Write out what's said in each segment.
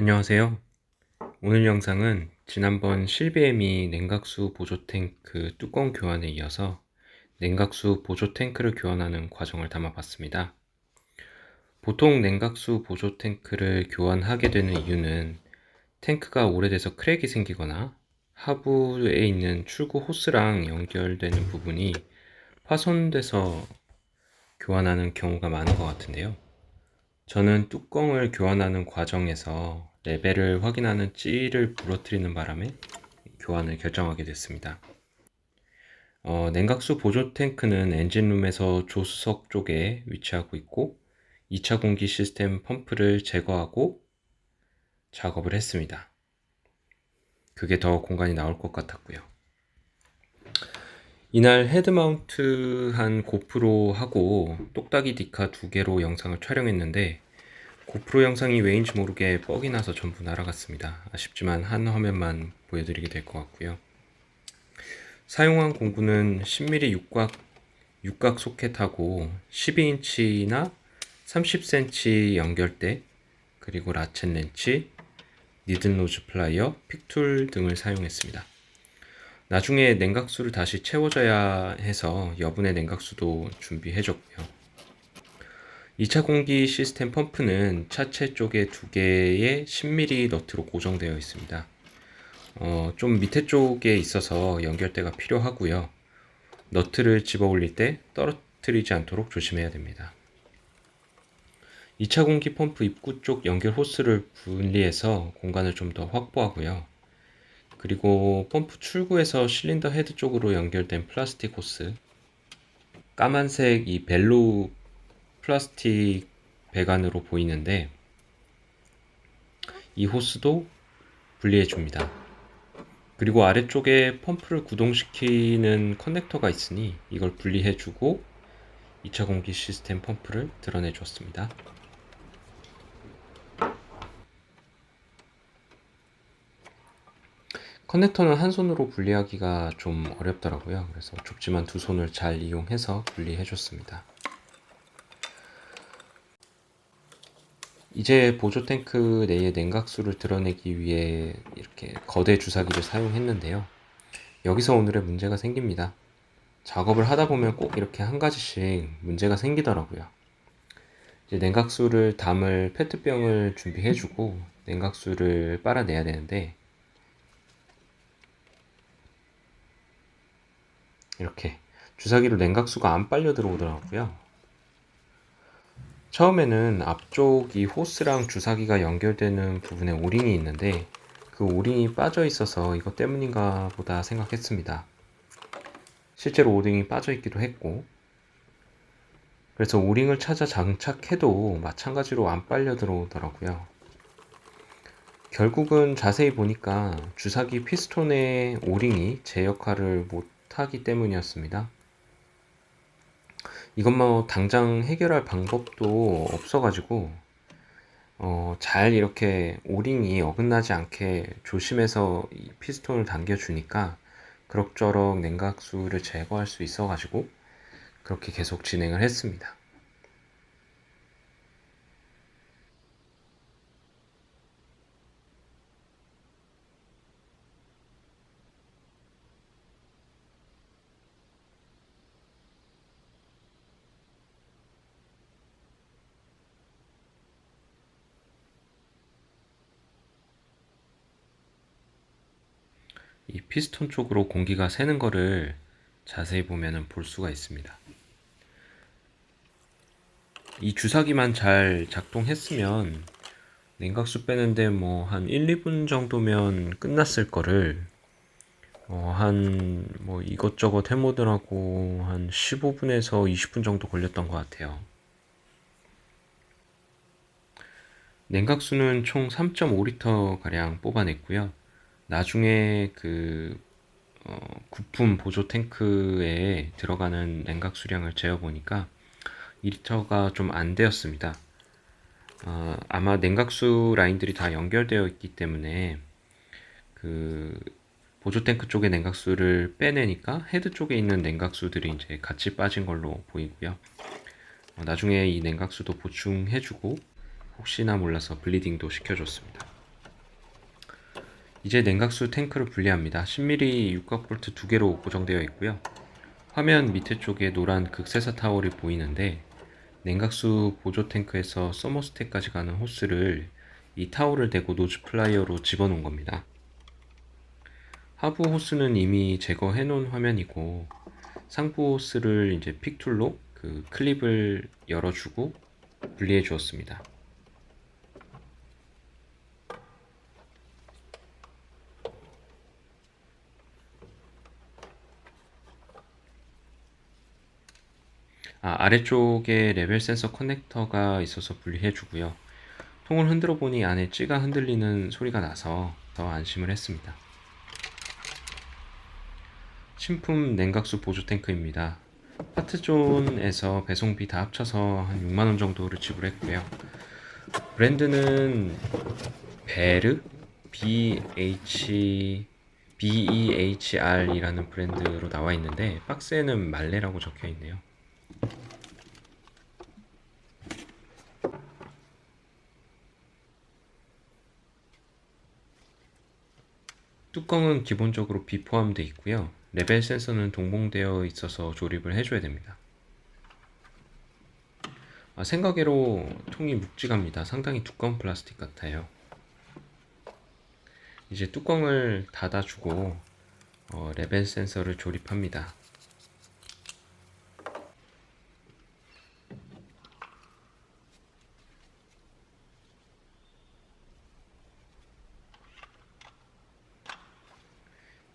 안녕하세요. 오늘 영상은 지난번 실비엠이 냉각수 보조 탱크 뚜껑 교환에 이어서 냉각수 보조 탱크를 교환하는 과정을 담아봤습니다. 보통 냉각수 보조 탱크를 교환하게 되는 이유는 탱크가 오래돼서 크랙이 생기거나 하부에 있는 출구 호스랑 연결되는 부분이 파손돼서 교환하는 경우가 많은 것 같은데요. 저는 뚜껑을 교환하는 과정에서 레벨을 확인하는 찌를 부러뜨리는 바람에 교환을 결정하게 됐습니다. 어, 냉각수 보조 탱크는 엔진룸에서 조수석 쪽에 위치하고 있고 2차 공기 시스템 펌프를 제거하고 작업을 했습니다. 그게 더 공간이 나올 것 같았고요. 이날 헤드마운트한 고프로하고 똑딱이 디카 두 개로 영상을 촬영했는데 고프로 영상이 왜인지 모르게 뻑이 나서 전부 날아갔습니다. 아쉽지만 한 화면만 보여드리게 될 것 같고요. 사용한 공구는 10mm 육각, 육각 소켓하고 12인치나 30cm 연결대, 그리고 라첸 렌치, 니든 로즈 플라이어, 픽툴 등을 사용했습니다. 나중에 냉각수를 다시 채워줘야 해서 여분의 냉각수도 준비해줬고요. 2차 공기 시스템 펌프는 차체 쪽에 두 개의 10mm 너트로 고정되어 있습니다. 어, 좀 밑에 쪽에 있어서 연결대가 필요하고요. 너트를 집어 올릴 때 떨어뜨리지 않도록 조심해야 됩니다. 2차 공기 펌프 입구 쪽 연결 호스를 분리해서 공간을 좀 더 확보하고요. 그리고 펌프 출구에서 실린더 헤드 쪽으로 연결된 플라스틱 호스 까만색 이 벨로 플라스틱 배관으로 보이는데 이 호스도 분리해 줍니다. 그리고 아래쪽에 펌프를 구동시키는 커넥터가 있으니 이걸 분리해 주고 2차 공기 시스템 펌프를 드러내 줬습니다. 커넥터는 한 손으로 분리하기가 좀 어렵더라고요. 그래서 좁지만 두 손을 잘 이용해서 분리해 줬습니다. 이제 보조 탱크 내의 냉각수를 드러내기 위해 이렇게 거대 주사기를 사용했는데요. 여기서 오늘의 문제가 생깁니다. 작업을 하다 보면 꼭 이렇게 한 가지씩 문제가 생기더라고요. 이제 냉각수를 담을 페트병을 준비해주고 냉각수를 빨아내야 되는데 이렇게 주사기로 냉각수가 안 빨려 들어오더라고요. 처음에는 앞쪽 이 호스랑 주사기가 연결되는 부분에 오링이 있는데 그 오링이 빠져 있어서 이것 때문인가 보다 생각했습니다. 실제로 오링이 빠져 있기도 했고 그래서 오링을 찾아 장착해도 마찬가지로 안 빨려 들어오더라고요. 결국은 자세히 보니까 주사기 피스톤의 오링이 제 역할을 못하기 때문이었습니다. 이건 뭐 당장 해결할 방법도 없어가지고 어, 잘 이렇게 오링이 어긋나지 않게 조심해서 이 피스톤을 당겨주니까 그럭저럭 냉각수를 제거할 수 있어가지고 그렇게 계속 진행을 했습니다. 이 피스톤 쪽으로 공기가 새는 거를 자세히 보면 볼 수가 있습니다. 이 주사기만 잘 작동했으면 냉각수 빼는데 뭐 한 1, 2분 정도면 끝났을 거를 어 한 뭐 이것저것 해모드라고 한 15분에서 20분 정도 걸렸던 것 같아요. 냉각수는 총 3.5리터 가량 뽑아냈고요. 나중에 그 어, 구품 보조 탱크에 들어가는 냉각 수량을 재어보니까 2리터가 좀 안 되었습니다. 어, 아마 냉각수 라인들이 다 연결되어 있기 때문에 그 보조 탱크 쪽의 냉각수를 빼내니까 헤드 쪽에 있는 냉각수들이 이제 같이 빠진 걸로 보이고요. 어, 나중에 이 냉각수도 보충해주고 혹시나 몰라서 블리딩도 시켜줬습니다. 이제 냉각수 탱크를 분리합니다. 10mm 육각 볼트 두 개로 고정되어 있고요. 화면 밑에 쪽에 노란 극세사 타월이 보이는데 냉각수 보조 탱크에서 서머스택까지 가는 호스를 이 타월을 대고 노즈 플라이어로 집어넣은 겁니다. 하부 호스는 이미 제거해 놓은 화면이고 상부 호스를 이제 픽툴로 그 클립을 열어주고 분리해 주었습니다. 아, 아래쪽에 레벨 센서 커넥터가 있어서 분리해 주고요. 통을 흔들어 보니 안에 찌가 흔들리는 소리가 나서 더 안심을 했습니다. 신품 냉각수 보조 탱크입니다. 파트존에서 배송비 다 합쳐서 한 6만원 정도를 지불했고요. 브랜드는 베르 BH BEHR이라는 브랜드로 나와 있는데 박스에는 말레라고 적혀 있네요. 뚜껑은 기본적으로 비포함되어 있고요. 레벨 센서는 동봉되어 있어서 조립을 해줘야 됩니다. 아, 생각외로 통이 묵직합니다. 상당히 두꺼운 플라스틱 같아요. 이제 뚜껑을 닫아주고 어, 레벨 센서를 조립합니다.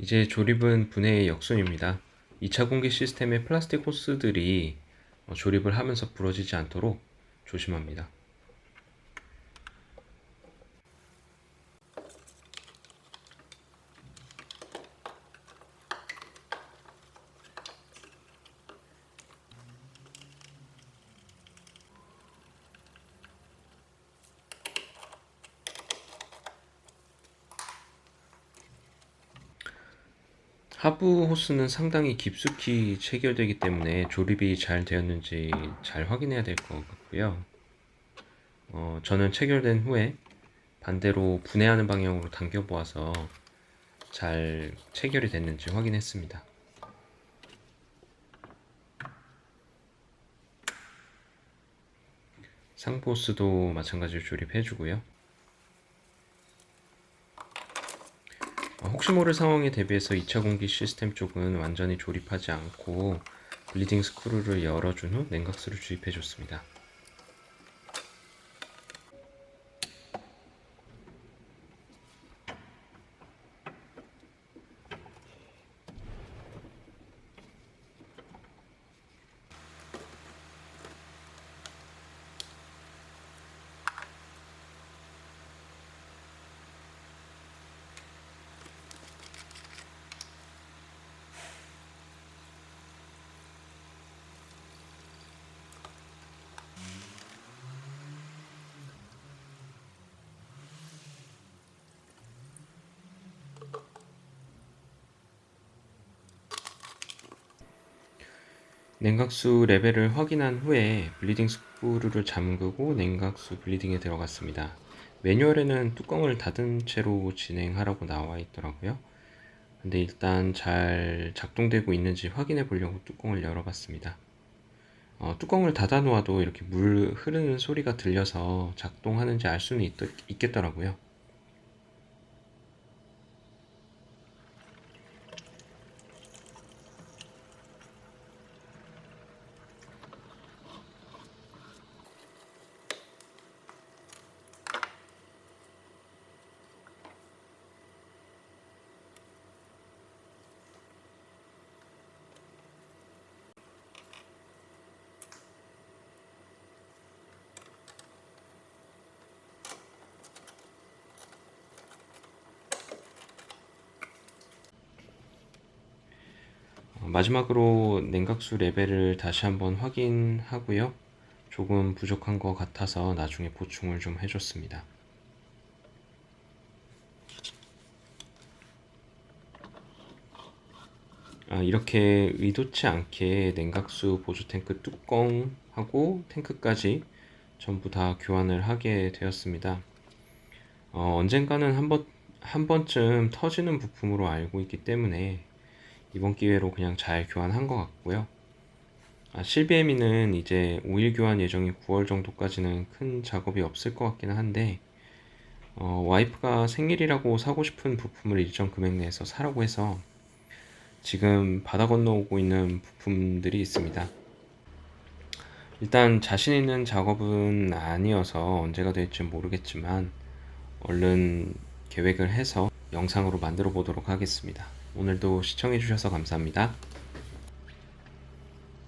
이제 조립은 분해의 역순입니다. 2차 공기 시스템의 플라스틱 호스들이 어, 조립을 하면서 부러지지 않도록 조심합니다. 하부 호스는 상당히 깊숙이 체결되기 때문에 조립이 잘 되었는지 잘 확인해야 될 것 같고요. 어, 저는 체결된 후에 반대로 분해하는 방향으로 당겨 보아서 잘 체결이 됐는지 확인했습니다. 상부 호스도 마찬가지로 조립해 주고요. 어, 혹시 모를 상황에 대비해서 2차 공기 시스템 쪽은 완전히 조립하지 않고 블리딩 스크루를 열어준 후 냉각수를 주입해 줬습니다. 냉각수 레벨을 확인한 후에 블리딩 스크루를 잠그고 냉각수 블리딩에 들어갔습니다. 매뉴얼에는 뚜껑을 닫은 채로 진행하라고 나와 있더라고요. 근데 일단 잘 작동되고 있는지 확인해 보려고 뚜껑을 열어봤습니다. 어, 뚜껑을 닫아 놓아도 이렇게 물 흐르는 소리가 들려서 작동하는지 알 수는 있, 있겠더라고요. 어, 마지막으로 냉각수 레벨을 다시 한번 확인하고요. 조금 부족한 것 같아서 나중에 보충을 좀 해줬습니다. 아, 이렇게 의도치 않게 냉각수 보조 탱크 뚜껑하고 탱크까지 전부 다 교환을 하게 되었습니다. 어, 언젠가는 한 번 한 번쯤 터지는 부품으로 알고 있기 때문에 이번 기회로 그냥 잘 교환한 것 같고요. 아, 실비에미는 이제 오일 교환 예정이 9월 정도까지는 큰 작업이 없을 것 같기는 한데 어, 와이프가 생일이라고 사고 싶은 부품을 일정 금액 내에서 사라고 해서 지금 받아 건너오고 있는 부품들이 있습니다. 일단 자신 있는 작업은 아니어서 언제가 될지 모르겠지만 얼른 계획을 해서 영상으로 만들어 보도록 하겠습니다. 오늘도 시청해 주셔서 감사합니다.